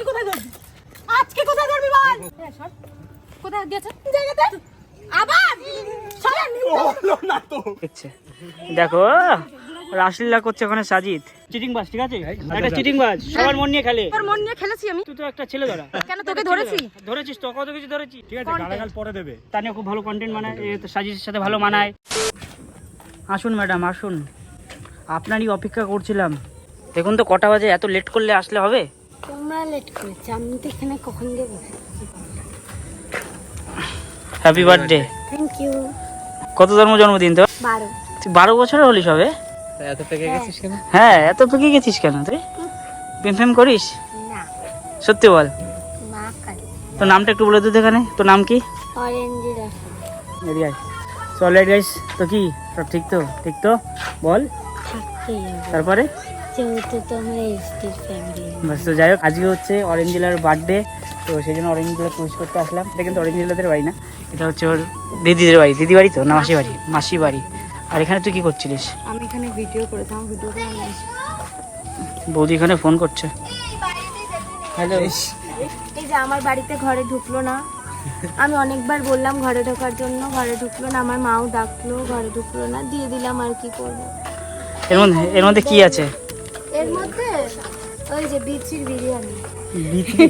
আজকে কোথায় ধরবি? আজকে কোথায় ধরবি বল? হ্যাঁ, কোথায় দিয়েছে জায়গাতে? আবার? না তো। দেখো রাসলীলা করছে ওখানে সাজিদ। চিটিং বাস ঠিক আছে? একটা চিটিং বাস সবার মন নিয়ে খেলে। তোর মন নিয়ে খেলেছি আমি। তুই তো একটা ছেলে ধরা। কেন তোকে ধরেছি? ধরেছিস তো কত কিছু ধরেছি। ঠিক আছে গালাগাল পরে দেবে। তা নিয়ে খুব ভালো কন্টেন্ট বানায় সাজিদের সাথে ভালো মানায়। আসুন ম্যাডাম আসুন। আপনারই অপেক্ষা করছিলাম। দেখুন তো কটা বাজে এত লেট করলে আসলে হবে? তোমরা লেট করেছি আমি তো এখানে কখন দেবো হ্যাপি বার্থডে থ্যাংক ইউ কত জন্ম জন্মদিন তো বারো। তুই বারো বছরের হলিস হবে এত পেকে গেছিস কেন? হ্যাঁ এত পেকে গেছিস কেন তুই? প্রেম ফেম করিস? না। সত্যি বল। তোর নামটা একটু বলে দিতে এখানে। তোর নাম কি? চল গাইস তো কি? সব ঠিক তো? ঠিক তো? বল। তারপরে? যেহেতু তোমরা এসটির ফ্যামিলি বাস তো যাই হোক আজকে হচ্ছে অরেঞ্জ জেলার বার্থডে তো সেই জন্য অরেঞ্জ জেলা পুজ করতে আসলাম। এটা কিন্তু অরেঞ্জ জেলাদের বাড়ি না এটা হচ্ছে ওর দিদিদের বাড়ি। দিদি বাড়ি তো? না মাসি বাড়ি। মাসি। বাড়ি। আর এখানে তুই কি করছিলিস? আমি এখানে ভিডিও করেছিলাম ভিডিও করে বৌদি এখানে ফোন করছে। হ্যালো এই যে আমার বাড়িতে ঘরে ঢুকলো না। আমি অনেকবার বললাম ঘরে ঢোকার জন্য ঘরে ঢুকলো না আমার মাও ডাকলো ঘরে ঢুকলো না দিয়ে দিলাম আর কি করব। এর মধ্যে এর মধ্যে কি আছে? এর মধ্যে ওই যে বিচির বিরিয়ানি। বিচি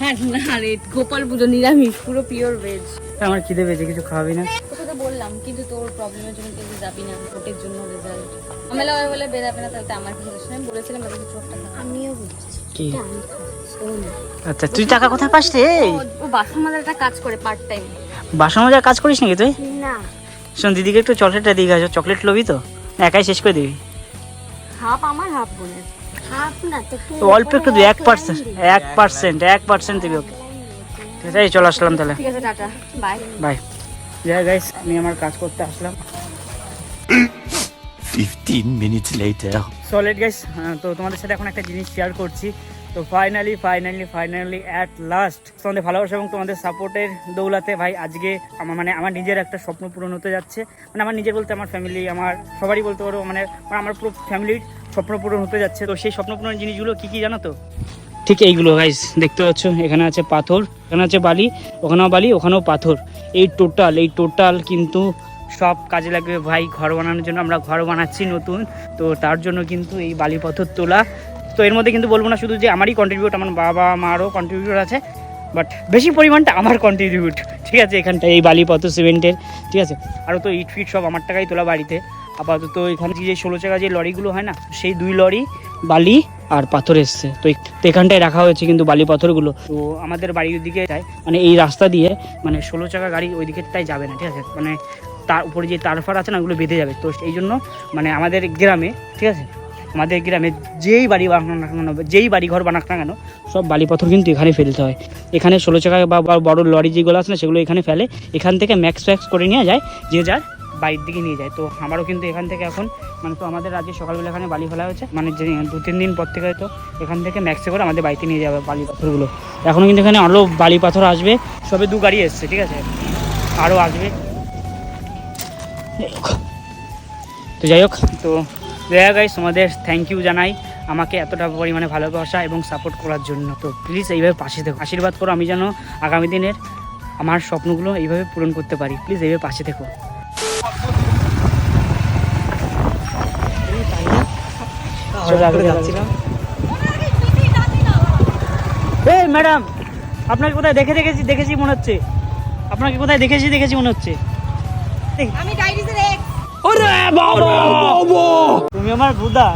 হ্যাঁ না রে গোপাল পুজো নিরামিষ পুরো পিওর ভেজ আমার খিদে পেয়েছে কিছু খাওয়াবি না? তোকে তো বললাম কিন্তু তোর প্রবলেমের জন্য তুই যাবি না ভোটের জন্য রেজাল্ট ঝামেলা হয়ে বলে বেরাবে না তাহলে আমার কিছু আমি বলেছিলাম বাকি কিছু একটা আমিও বলছি কি? আমি আচ্ছা তুই টাকা কোথায় পাস রে? ও- ও বাসন মাজার একটা কাজ করে পার্ট টাইম বাসন মাজার কাজ করিস নাকি তুই? না। শোন দিদিকে একটু চকলেটটা দিয়ে গেছো চকলেট লবি তো? একাই শেষ করে দিবি। হাফ আমার হাফ বোনের। হাফ না তো তো অল্প একটু দিবি এক পার্সেন্ট এক পার্সেন্ট এক পার্সেন্ট দিবি ওকে। ঠিক আছে চলে আসলাম তাহলে। ঠিক আছে টাটা বাই। বাই। যাই গাইস আমি আমার কাজ করতে আসলাম। 15 মিনিটস লেটার সলিড গাইস তো তোমাদের সাথে এখন একটা জিনিস শেয়ার করছি। তো finally finally finally at last তোমাদের ভালোবাসা এবং তোমাদের সাপোর্টের দৌলাতে ভাই আজকে আমার মানে আমার নিজের একটা স্বপ্ন পূরণ হতে যাচ্ছে। মানে আমার নিজের বলতে আমার ফ্যামিলি আমার সবারই বলতে পারো মানে আমার পুরো ফ্যামিলির স্বপ্ন পূরণ হতে যাচ্ছে। তো সেই স্বপ্ন পূরণের জিনিসগুলো কী কী জানো তো? ঠিক এইগুলো গাইস দেখতে পাচ্ছ, এখানে আছে পাথর, এখানে আছে বালি, ওখানেও বালি, ওখানেও পাথর। এই টোটাল এই টোটাল কিন্তু সব কাজে লাগবে ভাই ঘর বানানোর জন্য। আমরা ঘর বানাচ্ছি নতুন, তো তার জন্য কিন্তু এই বালি পাথর তোলা তো এর মধ্যে কিন্তু বলব না শুধু যে আমারই কন্ট্রিবিউট আমার বাবা, মারও কন্ট্রিবিউট আছে বাট বেশি পরিমাণটা আমার কন্ট্রিবিউট ঠিক আছে এখানটা এই বালি পাথর সিমেন্টের ঠিক আছে? আরও তো ইট ফিট সব আমার টাকাই তোলা বাড়িতে। আপাতত এখানে যে ষোলো চাকা যে লরিগুলো হয় না, সেই দুই লরি, বালি আর পাথর এসছে। তো তো এখানটায় রাখা হয়েছে কিন্তু বালি পাথরগুলো তো আমাদের বাড়ির দিকে যায় মানে এই রাস্তা দিয়ে মানে ষোলো চাকা গাড়ি ওই দিকেরটাই যাবে না, ঠিক আছে? মানে তার উপরে যে তারফার আছে না, ওগুলো বেঁধে যাবে। তো এই জন্য মানে আমাদের গ্রামে, ঠিক আছে? আমাদের গ্রামে যেই বাড়ি বানাক না কেন, যেই বাড়ি ঘর বানাক না কেন, সব বালি পাথর কিন্তু এখানে ফেলতে হয়। এখানে ষোলো চাকা বা বা বড় লরি যেগুলো আছে না, সেগুলো এখানে ফেলে। এখান থেকে ম্যাক্স ফ্যাক্স করে নিয়ে যায়, যে যার বাড়ির দিকে নিয়ে যায়। তো আমারও কিন্তু এখান থেকে এখন মানে তো আমাদের রাজ্যে সকালবেলা এখানে বালি ফেলা হয়েছে মানে যে দু, তিন দিন পর থেকে হয়তো এখান থেকে ম্যাক্সে করে আমাদের বাড়িতে নিয়ে যাবে বালি পাথরগুলো এখনও কিন্তু এখানে আরও বালি পাথর আসবে, সবে দু গাড়ি এসছে, ঠিক আছে? আরও আসবে। তো যাই হোক, তো দেয়া গাইস তোমাদের থ্যাংক ইউ জানাই। আমাকে এতটা পরিমাণে ভালোবাসা এবং সাপোর্ট করার জন্য। তো প্লিজ এইভাবে পাশে থেকো। আশীর্বাদ করো আমি যেন আগামী দিনের আমার স্বপ্নগুলো এইভাবে পূরণ করতে পারি। প্লিজ এইভাবে পাশে থেকো। এই ম্যাডাম আপনাকে কোথায় দেখে দেখেছি দেখেছি মনে হচ্ছে। আপনাকে কোথায় দেখেছি দেখেছি মনে হচ্ছে। আমি ডাইরিজের এক তুমি আমার বুদা।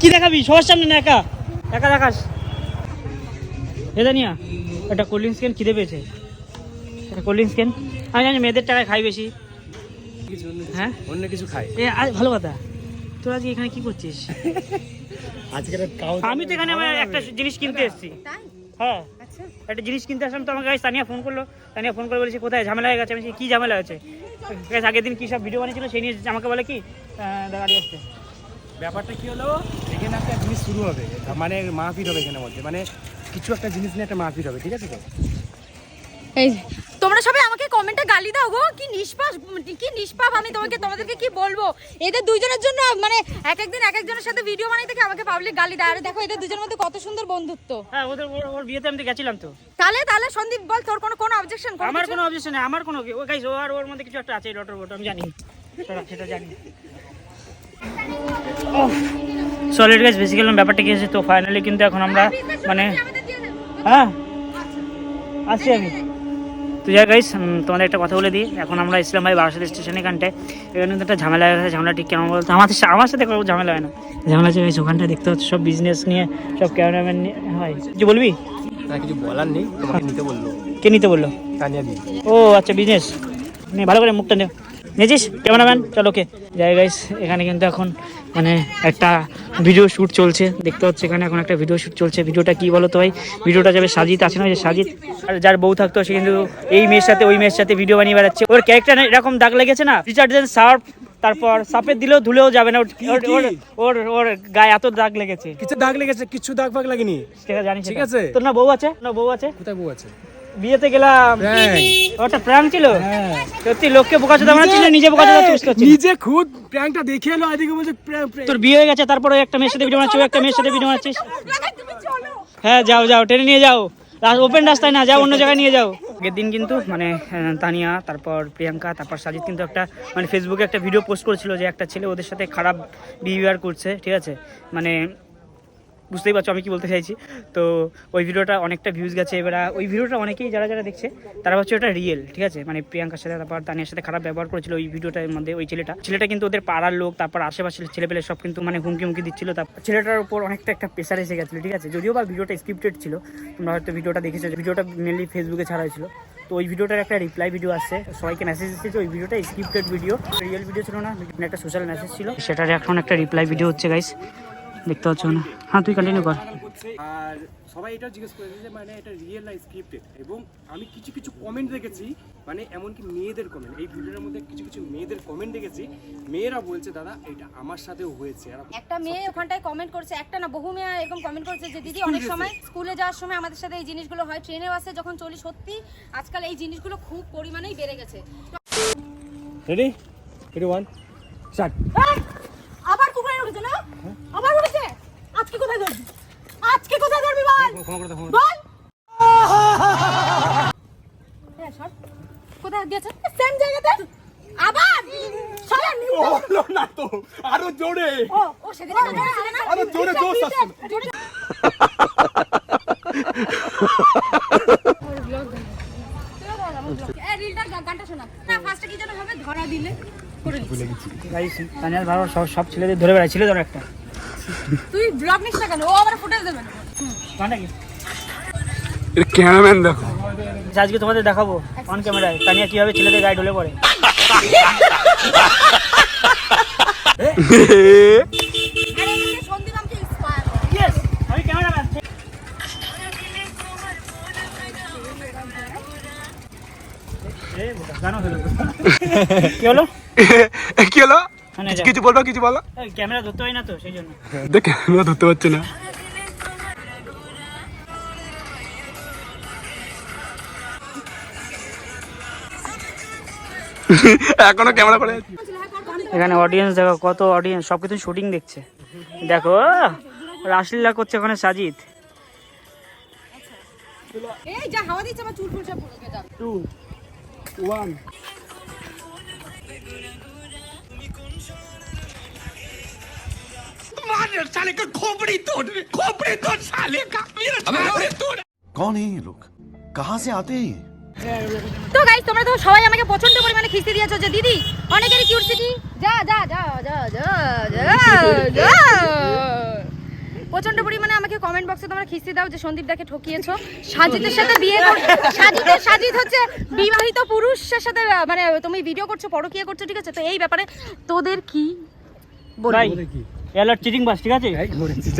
কি দেখাবি? সবার সামনে না একা? একা দেখাস। এটা নিয়া একটা কোল্ড ড্রিঙ্কস কেন খিদে পেয়েছে? একটা কোল্ড ড্রিঙ্কস কেন? আমি জানি মেয়েদের টাকায় খাই বেশি। হ্যাঁ? অন্য কিছু খাই। এ আজ ভালো কথা। তোর আজকে এখানে কি করছিস? আজকে আমি তো এখানে আমার একটা জিনিস কিনতে এসেছি। হ্যাঁ। একটা জিনিস কিনতে আসলাম তো আমাকে তানিয়া ফোন করল। তানিয়া ফোন করে বলেছি কোথায়? ঝামেলা হয়ে গেছে। আমি বলছি, কি ঝামেলা হয়েছে? আগের দিন কী সব ভিডিও বানিয়েছিল সেই নিয়ে আমাকে বলে কি দাঁড়িয়ে গাড়ি আসছে ব্যাপারটা কি হলো? এখানে একটা জিনিস শুরু হবে। মানে মাহফিল হবে এখানে মধ্যে। মানে কিছু একটা জিনিস নিয়ে একটা মাহফিল হবে ঠিক আছে তো? এই তোমরা সবাই আমাকে কমেন্টে গালি দাও গো। কি নিষ্পাপ কি নিষ্পাপ আমি তোমাকে তোমাদেরকে কি বলব? এদের দুইজনের জন্য মানে এক একদিন এক একজনের সাথে ভিডিও বানাই থেকে আমাকে পাবলিক গালি দেয়। আরে দেখো এদের দুজনের মধ্যে কত সুন্দর বন্ধুত্ব। হ্যাঁ ওদের ওর- ওর বিয়েতে আমি গেছিলাম তো। তাহলে তাহলে সন্দীপ বল তোর কোনো কোনো অবজেকশন আমার কোনো অবজেকশন নেই আমার কোনো ও গাইস ও আর ওর মধ্যে কিছু একটা আছে ডটর বট আমি জানি। সেটা সেটা জানি। সলিড গাইস বেসিক্যালি ব্যাপারটা কি আছে তো ফাইনালি কিন্তু এখন আমরা মানে হ্যাঁ? আসছি আমি। তো যাই গাইস তোমাদের একটা কথা বলে দিই। এখন আমরা ইসলাম ভাই বারাসাত স্টেশনে এখানটায়। এখানে কিন্তু একটা ঝামেলা হয়ে গেছে ঝামেলা ঠিক কেমন বলতো। আমার সাথে- আমার সাথে কোনো ঝামেলা হয় না। ঝামেলা হচ্ছে গাইস ওখানটা দেখতে হচ্ছে সব বিজনেস নিয়ে সব ক্যামেরাম্যান নিয়ে হয়। কিছু বলবি? না কিছু বলার নেই। তোমাকে নিতে বলল। কে নিতে বলল? ও আচ্ছা বিজনেস নিয়ে ভালো করে মুখটা নে। নিয়েছিস? ক্যামেরাম্যান চলো ওকে। যাই গাইস এখানে কিন্তু এখন মানে একটা ভিডিও শ্যুট চলছে। দেখতে হচ্ছে এখানে এখন একটা ভিডিও শ্যুট চলছে। ভিডিওটা কি বলো তো ভাই? ভিডিওটা যাবে সাজিত আছে না যে সাজিত? আর যার বউ থাকতো সে কিন্তু এই মেয়ের সাথে ওই মেয়ের সাথে ভিডিও বানিয়ে বেড়াচ্ছে। ওর ক্যারেক্টার এরকম দাগ লেগেছে না? ডিটারজেন্ট সার্ফ তারপর সাপের দিলেও ধুলেও যাবে না। ওর ওর- ওর- গায়ে এত দাগ লেগেছে। কিছু দাগ লেগেছে কিছু দাগ ফাগ লাগেনি। সেটা জানি ঠিক আছে। তোর না বউ আছে? না বউ আছে? কোথায় বউ আছে? বিয়েতে গেলাম। ওটা প্র্যাঙ্ক ছিল? সত্যি লোককে বোকা চোদা বানাচ্ছিস না নিজে বোকা চোদা চুজ করছিস নিজে খুদ প্র্যাঙ্কটা দেখে এলো এদিকে বলছে। তোর বিয়ে হয়ে গেছে তারপরে একটা মেয়ের সাথে ভিডিও বানাচ্ছিস একটা মেয়ের সাথে ভিডিও বানাচ্ছিস। হ্যাঁ যাও যাও ট্রেনে নিয়ে যাও। ওপেন রাস্তায় না যাও অন্য জায়গায় নিয়ে যাও। আগের দিন কিন্তু মানে তানিয়া তারপর প্রিয়াঙ্কা তারপর সাজিদ কিন্তু একটা মানে ফেসবুকে একটা ভিডিও পোস্ট করেছিল যে একটা ছেলে ওদের সাথে খারাপ বিহেভিয়ার করছে ঠিক আছে? মানে বুঝতেই পারছ আমি কি বলতে চাইছি। তো ওই ভিডিওটা অনেকটা ভিউজ গেছে। এবার ওই ভিডিওটা অনেকেই যারা যারা দেখছে, তারা হচ্ছে ওটা রিয়েল ঠিক আছে? মানে প্রিয়াঙ্কার সাথে তারপর তানিয়ার সাথে খারাপ ব্যবহার করেছিল ওই ভিডিওটার মধ্যে, ওই ছেলেটা। ছেলেটা কিন্তু ওদের পাড়ার লোক, তারপর আশেপাশের ছেলেপেলে সব কিন্তু মানে হুমকি হুমকি দিচ্ছিল। তারপর ছেলেটার উপর অনেকটা একটা প্রেশার এসে গেছিল, ঠিক আছে? যদিও বা ভিডিওটা স্ক্রিপ্টেড ছিল, তোমরা হয়তো ভিডিওটা দেখেছ ভিডিওটা মেনলি ফেসবুকে ছাড়া হয়েছিল। তো ওই ভিডিওটার একটা রিপ্লাই ভিডিও আসছে, সবাইকে মেসেজ এসেছে ওই ভিডিওটা স্ক্রিপ্টেড ভিডিও রিয়েল ভিডিও ছিল না মানে একটা সোশ্যাল মেসেজ ছিল। সেটার এখন একটা রিপ্লাই ভিডিও হচ্ছে গাইস দেখতে পাচ্ছ না। হ্যাঁ তুই কন্টিনিউ কর। আর সবাই এটা জিজ্ঞেস করেছে যে মানে এটা রিয়েল না স্ক্রিপ্টেড এবং আমি কিছু কিছু কমেন্ট দেখেছি মানে এমনকি মেয়েদের কমেন্ট এই ভিডিওর মধ্যে কিছু কিছু মেয়েদের কমেন্ট দেখেছি। মেয়েরা বলছে দাদা এটা আমার সাথেও হয়েছে। একটা মেয়ে ওখানটায় কমেন্ট করছে একটা না বহু মেয়ে এরকম কমেন্ট করছে যে দিদি অনেক সময় স্কুলে যাওয়ার সময় আমাদের সাথে এই জিনিসগুলো হয়। ট্রেনে বাসে যখন চলি সত্যি আজকাল এই জিনিসগুলো খুব পরিমাণেই বেড়ে গেছে। রেডি রেডি ওয়ান স্টার্ট আবার কুকুরে উঠেছে না? আবার উঠেছে আজকে কোথায় ধরবি? আজকে কোথায় ধরবি বল? বল। কোথায় দিয়েছে সেম জায়গাতে? আবার? না তো। আরও জোরে। ও ও সেদিন জোরে জোরে জোরে- সব সব ছেলেদের ধরে বেড়ায়। ছেলে ধরো একটা। ব্লগ নিস না কেন? ও আবার ফুটেজ দেবে না। কি? ক্যামেরাম্যান দেখো। আজকে তোমাদের দেখাবো অন ক্যামেরায় তানিয়া কীভাবে ছেলেদের গায়ে ঢলে পড়ে? কি হলো? কি হলো। কিছু বলব কিছু বলো। ক্যামেরা ধরতে হয় না তো সেই জন্য। দেখ ক্যামেরা ধরতে পারছে না। এখনও ক্যামেরা করে এখানে অডিয়েন্স দেখো কত অডিয়েন্স সব কিছু শুটিং দেখছে। দেখো রাসলীলা করছে ওখানে সাজিদ। এই যা হাওয়া দিচ্ছে আমার চুল ফুল সব পুরো যাবে টু ওয়ান कौन है ये लोग कहाँ से आते हैं ये তো গাইস তোমরা তো সবাই আমাকে প্রচন্ড পরিমাণে খিস্তি দিয়েছো যে দিদি অনেকেরই কিউরিসিটি যা যা যা যা যা যা যা প্রচন্ড পরিমাণে আমাকে কমেন্ট বক্সে তোমরা খিস্তি দাও যে সন্দীপ দাকে ঠকিয়েছো সাজিদের সাথে বিয়ে কর- সাজিদের সাজিদ হচ্ছে বিবাহিত পুরুষের সাথে আহ, মানে তুমি ভিডিও করছো পরকিয়া করছো ঠিক আছে তো এই ব্যাপারে তোদের কি ভাই এলার চিটিং বাস ঠিক আছে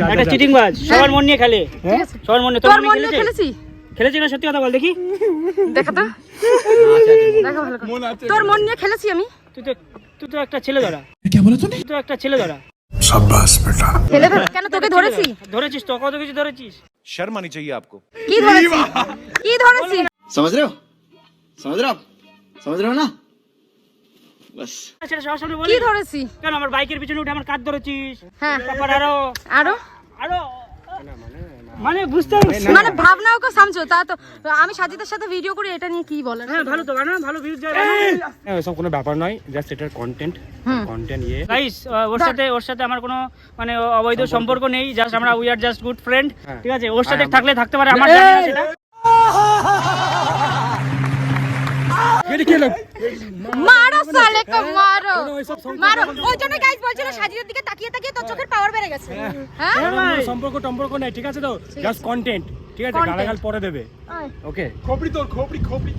একটা চিটিং বাস সবার মন নিয়ে খেলে সবার মনে তোর তোর মনে মন নিয়ে খেলেছে খেলেছি খেলেছি না সত্যি কথা বল দেখি দেখা তো দেখা ভালো করে। তোর মন নিয়ে খেলেছি আমি তুই তো তুই তো একটা ছেলে ধরা তুই তো একটা ছেলে ধরা খেলে ধর কেন তোকে ধরেছি ধরেছিস তো কত কিছু ধরেছিস शर्म आनी चाहिए आपको কি ধরেছি কি ধরেছি समझ रहे हो समझ रहे हो आप समझ रहे हो ना बस সেটা কি ধরেছি? কেন আমার বাইকের পিছনে উঠে আমার ধরেছিস? হ্যাঁ। তারপর আরও। আরও? আরও। মানে বুঝতে পারছিস মানে ভাবনাও কো সামছো তা তো আমি সাজিদের সাথে ভিডিও করি এটা নিয়ে কি বলার হ্যাঁ ভালো তো বানা ভালো ভিউজ যায় এসব কোনো ব্যাপার নয় জাস্ট এটার কন্টেন্ট কন্টেন্ট ইয়ে। গাইস ওর সাথে ওর সাথে আমার কোনো মানে অবৈধ সম্পর্ক নেই জাস্ট আমরা we are just good friend হ্যাঁ। ঠিক আছে? ওর সাথে থাকলে থাকতে পারে আমার জানা না। মারো সালে মারো। মারো। ওই জন্য গাইস বলছিল সাজিদের দিকে তাকিয়ে তাকিয়ে তোর চোখের পাওয়ার বেড়ে গেছে। হ্যাঁ। সম্পর্ক টম্পর্ক নাই ঠিক আছে তো? জাস্ট কন্টেন্ট ঠিক আছে? গালাগাল পরে দেবে। ওকে খোপড়ি তোর খোপড়ি খোপড়ি।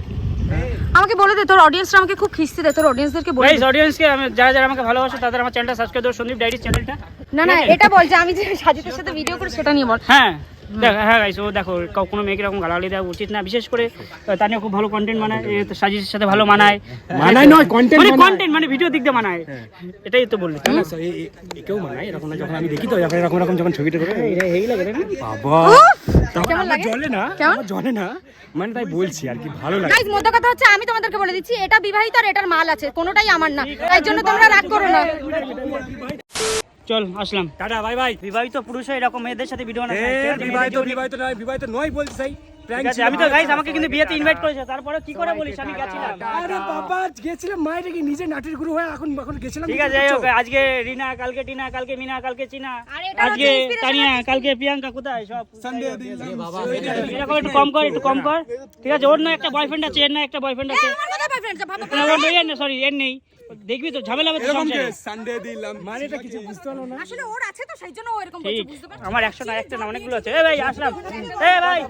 আমাকে বলে দে তোর অডিয়েন্সরা আমাকে খুব খিস্তি দেয় তোর অডিয়েন্সদেরকে বলে গাইস দে। অডিয়েন্সকে আমি যারা যারা আমাকে ভালোবাসে তাদের আমার চ্যানেলটা সাবস্ক্রাইব করো সন্দীপ ডাইরিস চ্যানেলটা না না এটা বল যে আমি যে সাজিদের সাথে ভিডিও করি সেটা নিয়ে বল। হ্যাঁ। দেখ হ্যাঁ গাইস ও দেখো কাউ- কোনো মেয়েকে এরকম গালাগালি দেওয়া উচিত না। বিশেষ করে তানিয়া খুব ভালো কন্টেন্ট তো সাজিদের সাথে ভালো মানায়। মানায় নয়, content মানে কন্টেন্ট মানে ভিডিও দিক দিয়ে মানায়। এটাই তো বললি না, না, এ- মানায় এরকম না যখন আমি দেখি তো যখন এরকম এরকম যখন ছবিটা করে এই লাগে না? বাবা তখন কেমন আমার লাগে? জলে না কেমন? আমার জলে না? মানে তাই বলছি আর কি ভালো লাগে। গাইস মোদ্দা কথা হচ্ছে আমি তোমাদেরকে বলে দিচ্ছি এটা বিবাহিত আর এটার মাল আছে কোনোটাই আমার না। তাই জন্য তোমরা রাগ করো না। চল আসলাম। Tata bye by. বিবাহিত পুরুষ এরকম মেয়েদের সাথে ভিডিও বানায় বিবাহিত বিবাহিত নয় বিবাহিত নয় বলছি আমি তো গাইস আমাকে কিন্তু বিয়েতে ইনভাইট করেছে তারপরে কি করে বলিস আমি গেছিলাম। আরে বাবা গেছিলাম মায়ের কি নিজে নাটের গুরু হয়ে এখন এখন গেছিলাম ঠিক আছে আজকে রিনা কালকে টিনা কালকে মিনা কালকে চিনা আজকে তানিয়া কালকে প্রিয়াঙ্কা কোথায়? সব এরকম একটু কম কর একটু কম কর। ঠিক আছে ওর না একটা বয়ফ্রেন্ড আছে এর না একটা বয়ফ্রেন্ড আছে। সরি এর নেই। দেখবি তো ঝামেলা হবে সানডে দিলাম। মানে এটা কিছু বুঝতে পারল না। আসলে ওর আছে তো সেই জন্য ও এরকম করছে বুঝতে পারছ? আমার একশো না একটা না অনেকগুলো আছে। এ ভাই আসলাম। এ ভাই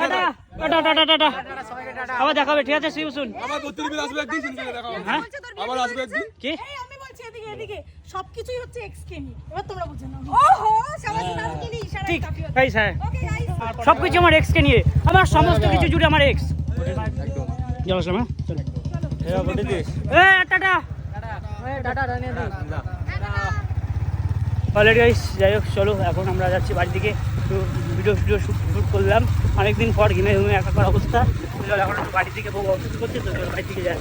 টাটা। টাটা টাটা টাটা আবার দেখাবে ঠিক আছে? সিউ শুন আমার বত্রিশ বিল আসবে একদিন হ্যাঁ? আবার আসবে একদিন। কি? আমি বলছি এদিকে এদিকে। সবকিছুই হচ্ছে এক্স কে এবার তোমরা বুঝে নাও। ওহো সবাই ইশারা ঠিক তাই স্যার। সবকিছু আমার এক্স কে নিয়ে। আমার সমস্ত কিছু জুড়ে আমার এক্স চলো হ্যাঁ চলো। এ টাটা। অলরেডি গাইস যাই হোক চলো এখন আমরা যাচ্ছি বাড়ির দিকে। একটু ভিডিও ভিডিও শ্যুট করলাম। অনেকদিন পর ঘিমে ঘুমে একাকার অবস্থা। এখন বাড়ি থেকে বউ অসুস্থ করছে, তো বাড়ি থেকে যাই